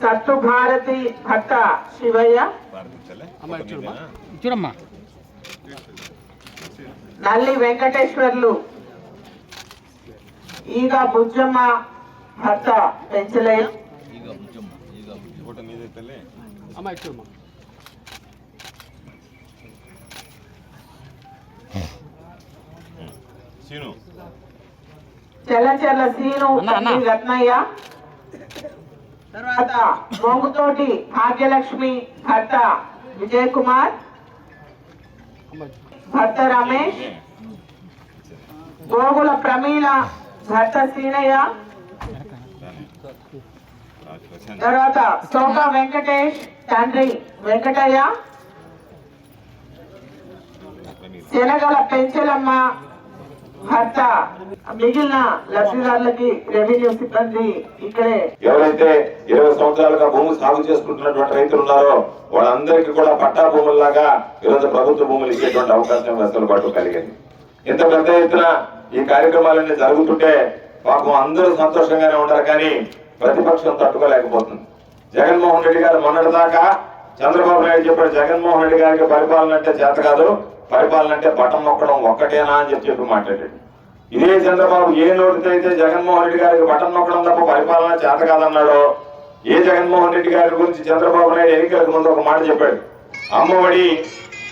సత్తు భారతి భర్త శివయ్య. ఇచ్చుడమ్మా నల్లి వెంకటేశ్వర్లు. ఈగ బుజ్జమ్మ భర్త అమ్మ ఇచ్చుడమ్మా సీను. చెల్లచెల్ల సీను రత్నయ్య. తర్వాత మొంగుతోటి భాగ్యలక్ష్మి భర్త విజయ్ కుమార్ భర్త రమేష్. గోగుల ప్రమీల భర్త సీనయ్య. తర్వాత సోక వెంకటేష్ తండ్రి వెంకటయ్య. శనగల పెంచలమ్మ భర్త మిగిలిన లబ్ధిదారులకి రెవెన్యూ సిబ్బంది ఇక్కడే. ఎవరైతే ఇరవై సంవత్సరాలుగా భూమి సాగు చేసుకుంటున్నటువంటి రైతులు ఉన్నారో వాళ్ళందరికీ కూడా పట్టా భూముల్లాగా ఈరోజు ప్రభుత్వ భూములు ఇచ్చేటువంటి అవకాశం వెసులుబాటు కలిగింది. ఇంత పెద్ద ఎత్తున ఈ కార్యక్రమాలన్నీ జరుగుతుంటే పాపం అందరూ సంతోషంగానే ఉండరు కానీ ప్రతిపక్షం తట్టుకోలేకపోతుంది. జగన్మోహన్ రెడ్డి గారు మొన్నటిదాకా చంద్రబాబు నాయుడు చెప్పాడు జగన్మోహన్ రెడ్డి గారికి పరిపాలన అంటే చేత కాదు పరిపాలన అంటే బటన్ నొక్కడం ఒక్కటేనా అని చెప్పి చెప్పి మాట్లాడాడు. ఇదే చంద్రబాబు ఏ నోటితో అయితే జగన్మోహన్ రెడ్డి గారికి బటన్ నొక్కడం తప్ప పరిపాలన చేత కాదన్నాడో ఏ జగన్మోహన్ రెడ్డి గారి గురించి చంద్రబాబు నాయుడు ఎన్నికలకు ముందు ఒక మాట చెప్పాడు. అమ్మఒడి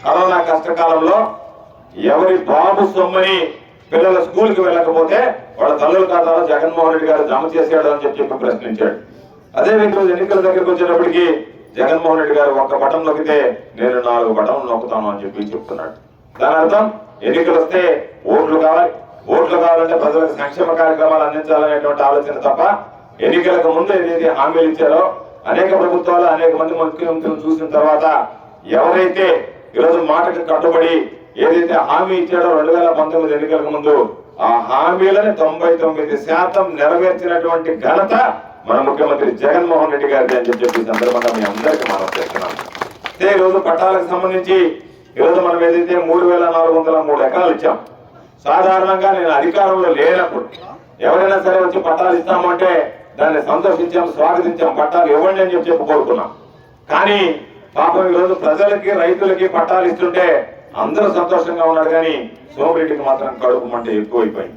కరోనా కష్టకాలంలో ఎవరి బాబు సొమ్మని పిల్లల స్కూల్కి వెళ్ళకపోతే వాళ్ళ తల్లుల ఖాతాలో జగన్మోహన్ రెడ్డి గారు జమ చేశాడు అని చెప్పి చెప్పి ప్రశ్నించాడు. అదే వ్యక్తులు ఎన్నికల దగ్గరికి వచ్చేటప్పటికి జగన్మోహన్ రెడ్డి గారు ఒక్క బటన్ నొక్కితే నేను నాలుగు బటన్లు నొక్కుతాను అని చెప్పి చెప్తున్నాడు. దాని అర్థం ఎన్నికలు వస్తే ఓట్లు కావాలి. ఓట్లు కావాలంటే ప్రజలకు సంక్షేమ కార్యక్రమాలు అందించాలనేటువంటి ఆలోచన తప్ప ఎన్నికలకు ముందు ఏదైతే హామీలు ఇచ్చారో అనేక ప్రభుత్వాలు అనేక మంది ముఖ్యమంత్రులు చూసిన తర్వాత ఎవరైతే ఈరోజు మాటకు కట్టుబడి ఏదైతే హామీ ఇచ్చాడో రెండు వేల పంతొమ్మిది ఎన్నికలకు ముందు ఆ హామీలను తొంభై తొమ్మిది శాతం నెరవేర్చినటువంటి ఘనత మన ముఖ్యమంత్రి జగన్మోహన్ రెడ్డి గారిది అని చెప్పి సందర్భంగా మీ అందరికీ మనం చేస్తున్నాం అయితే ఈరోజు పట్టాలకు సంబంధించి ఈరోజు మనం ఏదైతే మూడు వేల నాలుగు వందల మూడు ఎకరాలు ఇచ్చాం సాధారణంగా నేను అధికారంలో లేనప్పుడు ఎవరైనా సరే వచ్చి పట్టాలు ఇస్తామంటే దాన్ని సంతోషించాం స్వాగతించాం పట్టాలు ఇవ్వండి అని చెప్పి కోరుకున్నాం. కానీ పాపం ఈరోజు ప్రజలకి రైతులకి పట్టాలు ఇస్తుంటే అందరూ సంతోషంగా ఉన్నారు కానీ సోమిరెడ్డికి మాత్రం కడుపు మంట ఎక్కువైపోయింది.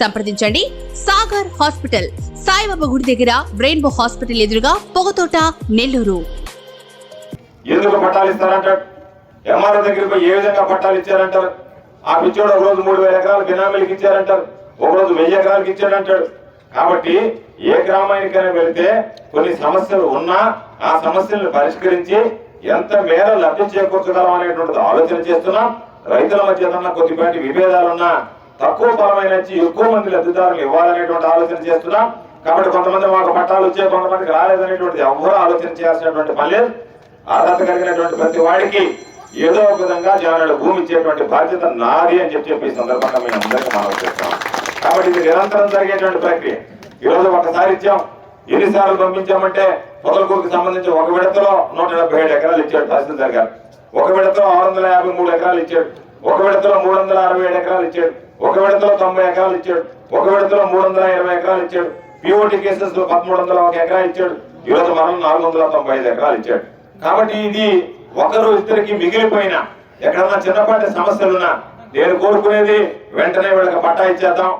సంప్రదించండి. సాగర్ హాస్పిటల్ సాయిబాబా గుడి దగ్గర రెయిన్బో హాస్పిటల్ ఎదురుగా పొగతోట నెల్లూరు. ఎందుకు పట్టాలు ఇస్తారంటాడు ఎంఆర్ఓ దగ్గరికి పోయి ఏ విధంగా పట్టాలు ఇచ్చారంటారు? ఆ పిచ్చోడు ఒక రోజు మూడు వేల ఎకరాలు బినామీలకు ఇచ్చారంటారు. ఒక రోజు వెయ్యి ఎకరాలకు ఇచ్చాడంటాడు. కాబట్టి ఏ గ్రామానికైనా వెళితే కొన్ని సమస్యలు ఉన్నా ఆ సమస్యలను పరిష్కరించి ఎంత మేర లబ్ధి చేకూర్చగలం అనేటువంటిది ఆలోచన చేస్తున్నాం. రైతుల మధ్య కొద్దిపాటి విభేదాలున్నా తక్కువ ఫలమైన ఎక్కువ మంది లబ్ధిదారులు ఇవ్వాలనేటువంటి ఆలోచన చేస్తున్నాం. కాబట్టి కొంతమంది మాకు పట్టాలు వచ్చే కొంతమందికి రాలేదనేటువంటి ఎవరు ఆలోచన చేయాల్సినటువంటి పని లేదు. అర్హత కలిగినటువంటి ప్రతి వాడికి ఏదో ఒక విధంగా జనాలు భూమి ఇచ్చేటువంటి బాధ్యత నాది అని చెప్పి చెప్పి సందర్భంగా మేము అందరికీ మనం చేస్తాం. కాబట్టి ఇది నిరంతరం జరిగేటువంటి ప్రక్రియ. ఈరోజు ఒకసారి ఇచ్చాం. ఎన్నిసార్లు పంపించామంటే పొదలకూరుకి సంబంధించి ఒక విడతలో నూట ఏడు ఎకరాలు ఇచ్చాడు తహసీల్దార్ గారు. ఒక విడతలో ఆరు వందల యాభై మూడు ఎకరాలు ఇచ్చాడు. ఒక విడతలో మూడు వందల అరవై ఏడు ఎకరాలు ఇచ్చాడు. ఒక విడతలో తొంభై ఎకరాలు ఇచ్చాడు. ఒక విడతలో మూడు వందల ఇరవై ఎకరాలు ఇచ్చాడు. పిఓటి కేసెస్లో పదమూడు వందల ఒక ఎకరా ఇచ్చాడు. ఈరోజు మనం నాలుగు వందల తొంభై ఐదు ఎకరాలు ఇచ్చాడు. కాబట్టి ఇది ఒకరు ఇద్దరికి మిగిలిపోయిన ఎక్కడన్నా చిన్నపాటి సమస్యలున్నా నేను కోరుకునేది వెంటనే వీళ్ళకి పట్టా ఇచ్చేద్దాం.